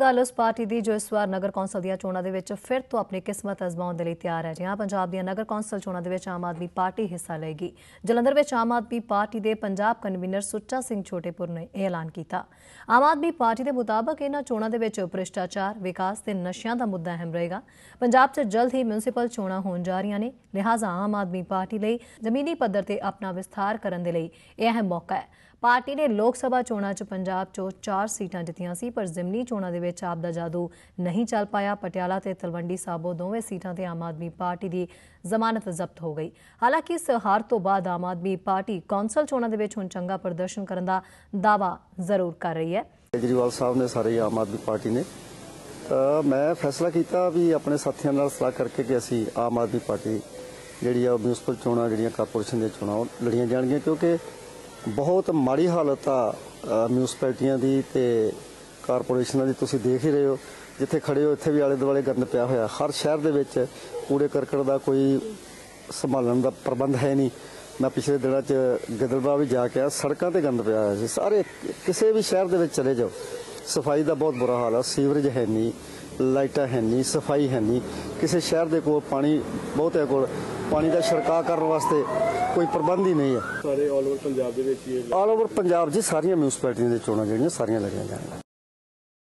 ਗੱਲ ਪਾਰਟੀ ਦੀ ਜੋ ਇਸ ਵਾਰ ਨਗਰ ਕੌਂਸਲ ਦੀਆਂ ਚੋਣਾਂ ਦੇ ਵਿੱਚ ਫਿਰ ਤੋਂ ਆਪਣੀ ਕਿਸਮਤ ਅਜ਼ਮਾਉਣ ਦੇ ਲਈ ਤਿਆਰ ਹੈ। ਜਿਹਾਂ ਪੰਜਾਬ ਦੀਆਂ ਨਗਰ ਕੌਂਸਲ ਚੋਣਾਂ ਦੇ ਵਿੱਚ ਆਮ ਆਦਮੀ ਪਾਰਟੀ ਹਿੱਸਾ ਲਏਗੀ। ਜਲੰਧਰ ਵਿੱਚ ਆਮ ਆਦਮੀ ਪਾਰਟੀ ਦੇ ਪੰਜਾਬ ਕਨਵੀਨਰ ਸੁੱਚਾ ਸਿੰਘ ਛੋਟੇਪੁਰ ਨੇ ਇਹ ਐਲਾਨ ਕੀਤਾ। ਆਮ ਆਦਮੀ ਪਾਰਟੀ ਦੇ ਮੁਤਾਬਕ ਇਹਨਾਂ ਚੋਣਾਂ ਦੇ ਵਿੱਚ ਭ੍ਰਿਸ਼ਟਾਚਾਰ, ਵਿਕਾਸ ਤੇ ਨਸ਼ਿਆਂ ਦਾ ਮੁੱਦਾ ਅਹਿਮ ਰਹੇਗਾ। ਪੰਜਾਬ 'ਚ ਜਲਦ ਹੀ ਮਿਊਨਿਸਪਲ ਚੋਣਾਂ ਹੋਣ ਜਾ ਰਹੀਆਂ ਨੇ। ਲਿਹਾਜ਼ਾ ਆਮ ਆਦਮੀ ਪਾਰਟੀ ਲਈ ਜ਼ਮੀਨੀ ਪੱਧਰ ਤੇ ਆਪਣਾ ਵਿਸਥਾਰ ਕਰਨ ਦੇ ਲਈ ਇਹ ਅਹਿਮ ਮੌਕਾ ਹੈ। ਪਾਰਟੀ ਨੇ ਲੋਕ ਸਭਾ ਚੋਣਾਂ 'ਚ ਪੰਜਾਬ 'ਚੋਂ 4 ਸੀਟਾਂ ਜਿੱਤੀਆਂ ਸੀ, ਪਰ ਜ਼ਿਮਨੀ ਚੋਣਾਂ ਦੇ ਵਿੱਚ ਆਪ ਦਾ ਜਾਦੂ ਨਹੀਂ ਚੱਲ ਪਾਇਆ। ਪਟਿਆਲਾ ਤੇ ਤਲਵੰਡੀ ਸਾਬੋ ਦੋਵੇਂ ਸੀਟਾਂ ਤੇ ਆਮ ਆਦਮੀ ਪਾਰਟੀ ਦੀ ਜ਼ਮਾਨਤ ਜ਼ਬਤ ਹੋ ਗਈ। ਹਾਲਾਂਕਿ ਇਸ ਹਾਰ ਤੋਂ ਬਾਅਦ ਆਮ ਆਦਮੀ ਪਾਰਟੀ ਕੌਂਸਲ ਚੋਣਾਂ ਦੇ ਵਿੱਚ ਹੁਣ ਚੰਗਾ ਪ੍ਰਦਰਸ਼ਨ ਕਰਨ ਦਾ ਦਾਅਵਾ ਜ਼ਰੂਰ ਕਰ ਰਹੀ ਹੈ। ਕੇਜਰੀਵਾਲ ਸਾਹਿਬ ਨੇ ਸਾਰੇ ਆਮ ਆਦਮੀ ਪਾਰਟੀ ਨੇ। ਤਾਂ ਮੈਂ ਫੈਸਲਾ ਕੀਤਾ ਵੀ ਆਪਣੇ ਸਾਥੀਆਂ ਨਾਲ ਸਲਾਹ ਕਰਕੇ ਕਿ ਅਸੀਂ ਆਮ ਆਦਮੀ ਪਾਰਟੀ ਜਿਹੜੀ ਆ ਮਿਊਨਿਸਪਲ ਚੋਣਾਂ, ਜਿਹੜੀਆਂ ਕਾਰਪੋਰੇਸ਼ਨ ਦੀਆਂ ਚੋਣਾਂ ਲੜੀਆਂ ਜਾਣਗੀਆਂ, ਕਿਉਂਕਿ ਬਹੁਤ ਮਾੜੀ ਹਾਲਤ ਆ ਅ, ਮਿਊਨਿਸਪੈਲਟੀਆਂ ਦੀ ਤੇ ਕਾਰਪੋਰੇਸ਼ਨਾਂ ਦੀ ਤੁਸੀਂ ਦੇਖ ਹੀ ਰਹੇ ਹੋ। ਜਿੱਥੇ ਖੜੇ ਹੋ ਇੱਥੇ ਵੀ ਆਲੇ ਦੁਆਲੇ ਗੰਦ ਪਿਆ ਹੋਇਆ। ਹਰ ਸ਼ਹਿਰ ਦੇ ਵਿੱਚ ਕੂੜੇ ਕਰਕਟ ਦਾ ਕੋਈ ਸੰਭਾਲਣ ਦਾ ਪ੍ਰਬੰਧ ਹੈ ਨਹੀਂ। ਮੈਂ ਪਿਛਲੇ ਦਿਨਾਂ 'ਚ ਗਿੱਦੜਵਾ ਵੀ ਜਾ ਕੇ ਆ ਸੜਕਾਂ ਤੇ ਗੰਦ ਪਿਆ ਹੋਇਆ ਸੀ। ਸਾਰੇ ਕਿਸੇ ਵੀ ਸ਼ਹਿਰ ਦੇ ਵਿੱਚ ਚਲੇ ਜਾਓ ਸਫ਼ਾਈ ਦਾ ਬਹੁਤ ਬੁਰਾ ਹਾਲ ਆ ਸੀਵਰੇਜ ਹੈ ਨਹੀਂ। ਲਾਈਟਾਂ ਹੈ ਨਹੀਂ ਸਫ਼ਾਈ ਹੈ ਨਹੀਂ। ਕਿਸੇ ਸ਼ਹਿਰ ਦੇ ਕੋਲ ਪਾਣੀ ਬਹੁਤ ਹੈ ਕੋਲ ਪਾਣੀ ਦਾ ਛਿੜਕਾਅ ਕਰਨ ਵਾਸਤੇ ਕੋਈ ਪ੍ਰਬੰਧ ਹੀ ਨਹੀਂ ਹੈ। ਸਾਰੇ ਆਲ ਓਵਰ ਪੰਜਾਬ ਦੇ ਵਿੱਚ ਹੀ ਆਲ ਓਵਰ ਪੰਜਾਬ 'ਚ ਸਾਰੀਆਂ ਮਿਊਨਿਸਪੈਲਿਟੀਆਂ ਦੀਆਂ ਚੋਣਾਂ ਜਿਹੜੀਆਂ ਸਾਰੀਆਂ ਲੜੀਆਂ ਜਾਣਗੀਆਂ।